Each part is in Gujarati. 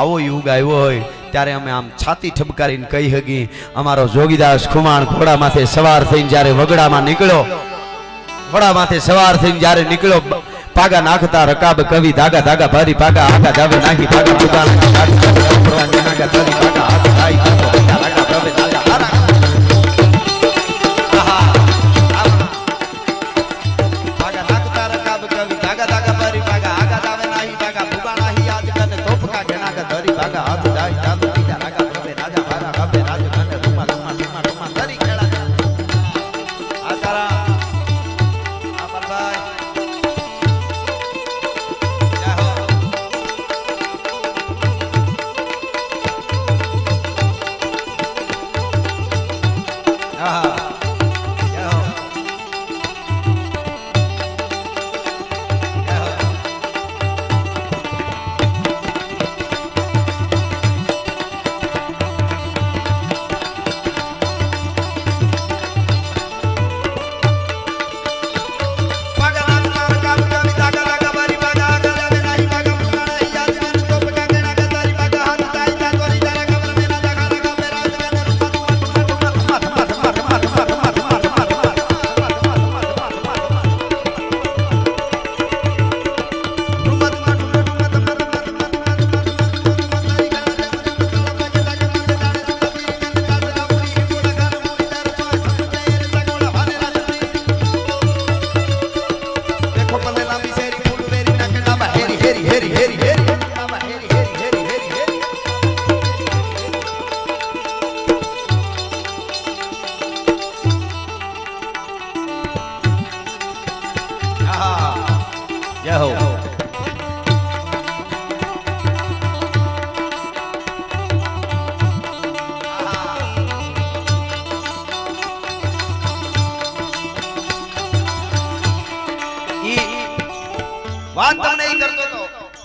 આવો યુગ આવ્યો હોય, ત્યારે અમે આમ છાતી ઠબકારીને કહી હકી અમારો જોગીદાસ ખુમાણ ઘોડામાંથી સવાર થઈને જ્યારે વગડામાં નીકળ્યો ઘોડામાંથી સવાર થઈને જ્યારે નીકળ્યો પાગા નાખતા રકાબ કવિ ધાગા ધાગા ભારી, પાગા આગા જાવે નાખી, પાગા જય હો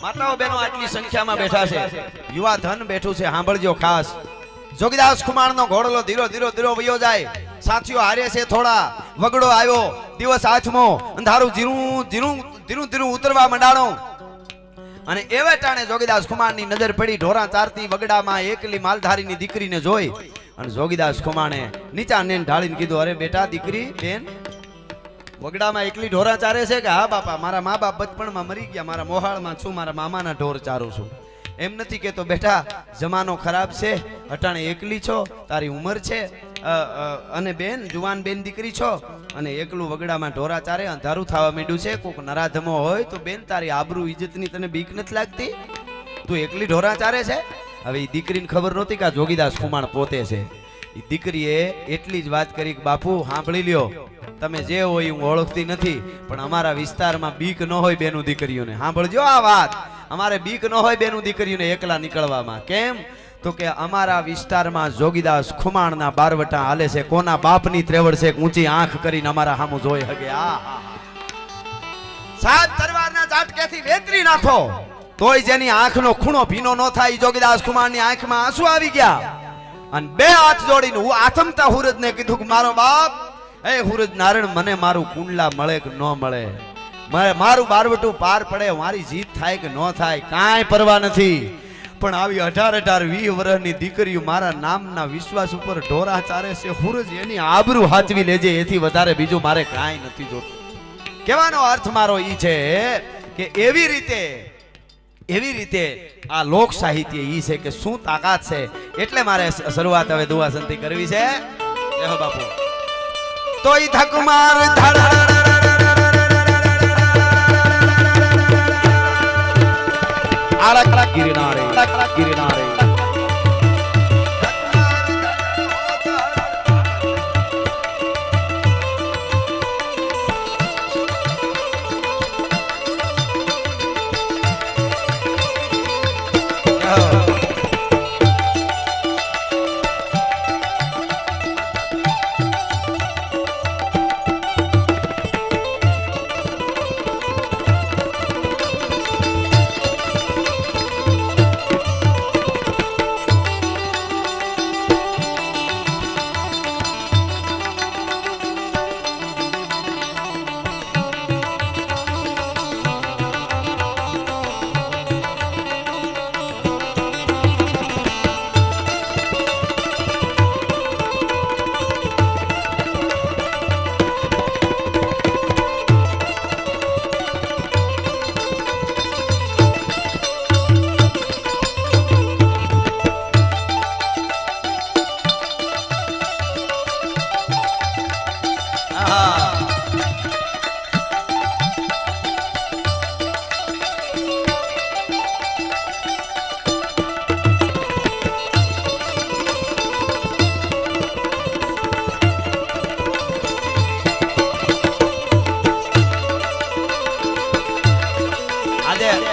માતાઓ બહેનો આટલી સંખ્યામાં બેઠા છે. યુવા ધન બેઠું છે, સાંભળજો ખાસ. જોગીદાસ કુમાર નો ઘોડલો ધીરો ધીરો ધીરો વયો જાય. સાથીઓ હારે છે થોડા. વગડો આવ્યો. દિવસ આઠમો અંધારું ધીરું ધીરું ધીરું ધીરું ઉતરવા મંડાણો. અને એવા ટાણે જોગીદાસ કુમારની નજર પડી, ઢોરા ચારતી વગડામાં એકલી માલધારીની દીકરીને જોઈ. અને જોગીદાસ કુમાણે નીચા ને ઢાળીને કીધું, અરે બેટા, દીકરી, બેન, વગડામાં એકલી ઢોરા ચારે છે કે? હા, બાપા, મારા મા બાપ બચપણમાં મરી ગયા, મારા મોહાળમાં છું, મારા મામાના ઢોર ચારું છું. એમ નથી કેતો બેટા, જમાનો ખરાબ છે, અટાણે એકલી છો, તારી ઉંમર છે અને બેન, જુવાન બેન દીકરી છો? અને એકલું વગડામાં ઢોરા ચારે અંધારું થવા માંડ્યું છે, કોક નરાધમો હોય તો બેન, તારી આબરૂ ઇજ્જતની તને બીક નથી લાગતી? તું એકલી ઢોરા ચારે છે? હવે એ દીકરીને ખબર નહોતી કે આ જોગીદાસ કુમાર પોતે છે. એ દીકરીએ એટલી જ વાત કરી કે, બાપુ, સાંભળી લ્યો. તમે જે હોય હું ઓળખતી નથી, પણ અમારા વિસ્તારમાં બીક ન હોય બેનું દીકરીઓને. સાંભળજો આ વાત. અમારે બીક ન હોય બેનું દીકરીઓને એકલા નીકળવામાં. કેમ? તો કે અમારા વિસ્તારમાં જોગીદાસ ખુમાણના બારવટા હાલે છે. કોના બાપની ત્રેવડ છે ઊંચી આંખ કરીને અમારા સામું જોઈ હગે. આ સાત તરવારના ઝાટકેથી વેતરી નાખો. તોય જેની આંખનો ખૂણો ભીનો ન થાય જોગીદાસ કુમારની આંખમાં આંસુ આવી ગયા. અને બે હાથ જોડીને હું આથમતા હુરજને કીધું કે, મારો બાપ, એ હુરજ નારાયણ, મને મારું કુંડલા મળે કે ન મળે? મારે મારું બારવટું પાર પડે, મારી જીત થાય કે ન થાય? કાંઈ પરવા નથી. પણ આવી અઢાર અઢાર વીસ વર્ષની દીકરીઓ મારા નામના વિશ્વાસ ઉપર ઢોરા ચારે છે. હુરજ એની આબરૂ હાચવી લેજે, એથી વધારે બીજું મારે કાંઈ નથી જોતું. કહેવાનો અર્થ મારો એ છે કે એવી રીતે એવી રીતે આ લોક સાહિત્ય ઈ છે કે શું તાકાત છે એટલે મારે શરૂઆત હવે સંતિ કરવી છે. બાપુ. તો ઈ થકમાર गिरनारे गिरनारे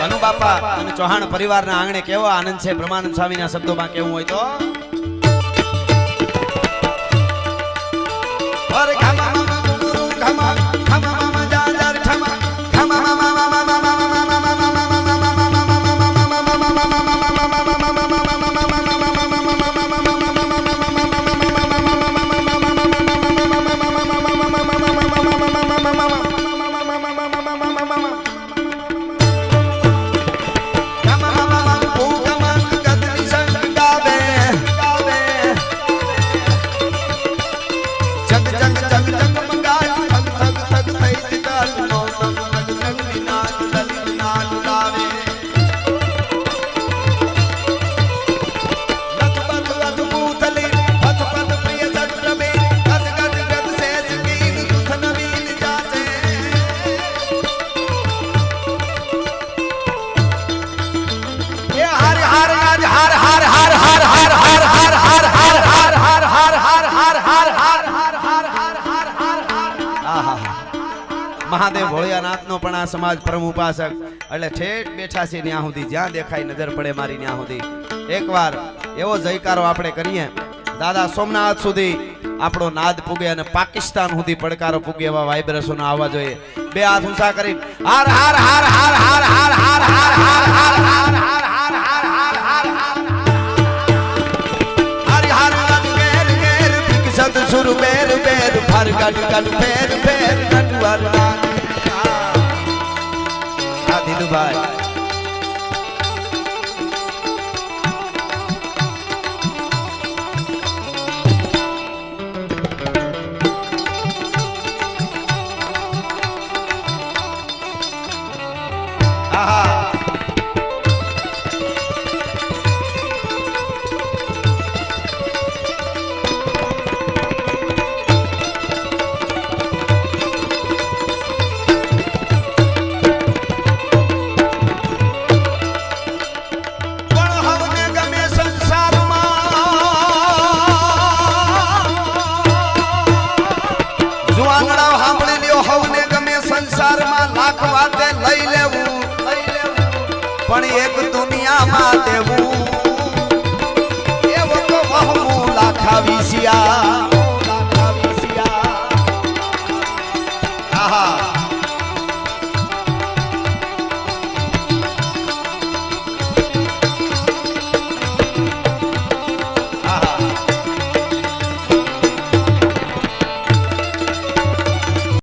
ગિરનારે બાપા અને ચૌહાણ પરિવારના આંગણે કેવો આનંદ છે? બ્રહ્માનંદ સ્વામીના શબ્દોમાં કેવું હોય તો? મહાદેવ ભોળિયાનાથનો પણ આ સમાજ પરમ ઉપાસક એટલે ઠેઠ બેઠા છે ત્યાં સુધી જ્યાં દેખાય નજર પડે મારી ત્યાં સુધી એકવાર એવો જયકારો આપણે કરીએ દાદા સોમનાથ સુધી આપણો નાદ પૂગે અને પાકિસ્તાન સુધી પડકારો પૂગે એવા વાઇબ્રેશનો આવવા જોઈએ બે હાથ ઊંચા કરી હાર હાર હાર હાર હાર હાર હાર હાર હાર હાર હાર હાર વિકસત સુર બેર બેર ફર ગડ ગડ ફેર ફેર નટવર આ দিনু ভাই પણ એક દુનિયામાં દેવું. એવો તો વહમું લાખા વિશિયા